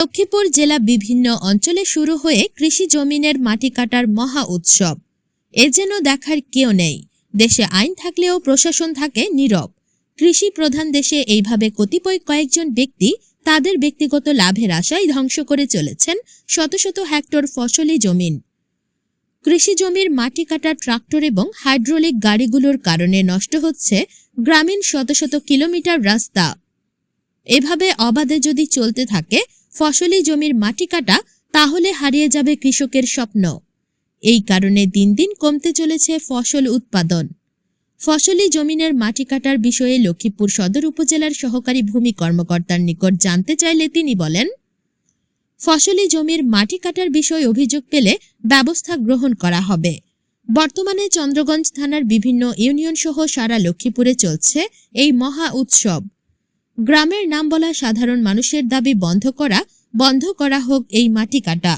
লক্ষ্মীপুর জেলা বিভিন্ন অঞ্চলে শুরু হয়ে কৃষি জমিনের মাটি কাটার মহা উৎসব। এ যেন দেখার কেউ নেই। দেশে আইন থাকলেও প্রশাসন থাকে নীরব। কৃষি প্রধান দেশে এইভাবে কতিপয় কয়েকজন ব্যক্তি তাদের ব্যক্তিগত লাভের আশায় ধ্বংস করে চলেছেন শত শত হেক্টর ফসলি জমিন। কৃষি জমির মাটি কাটা ট্রাক্টর এবং হাইড্রোলিক গাড়িগুলোর কারণে নষ্ট হচ্ছে গ্রামীণ শত শত কিলোমিটার রাস্তা। এভাবে অবাধে যদি চলতে থাকে, ফসলি জমির মাটি কাটা তাহলে হারিয়ে যাবে কৃষকের স্বপ্ন। এই কারণে দিন দিন কমতে চলেছে ফসল উৎপাদন। ফসলি জমিনের মাটি কাটার বিষয়ে লক্ষ্মীপুর সদর উপজেলার সহকারী ভূমি কর্মকর্তার নিকট জানতে চাইলে তিনি বলেন, ফসলি জমির মাটি কাটার বিষয়ে অভিযোগ পেলে ব্যবস্থা গ্রহণ করা হবে। বর্তমানে চন্দ্রগঞ্জ থানার বিভিন্ন ইউনিয়ন সহ সারা লক্ষ্মীপুরে চলছে এই মহা উৎসব। গ্রামের নাম বলা সাধারণ মানুষের দাবি বন্ধ করা বন্ধ করা হোক এই মাটি কাটা।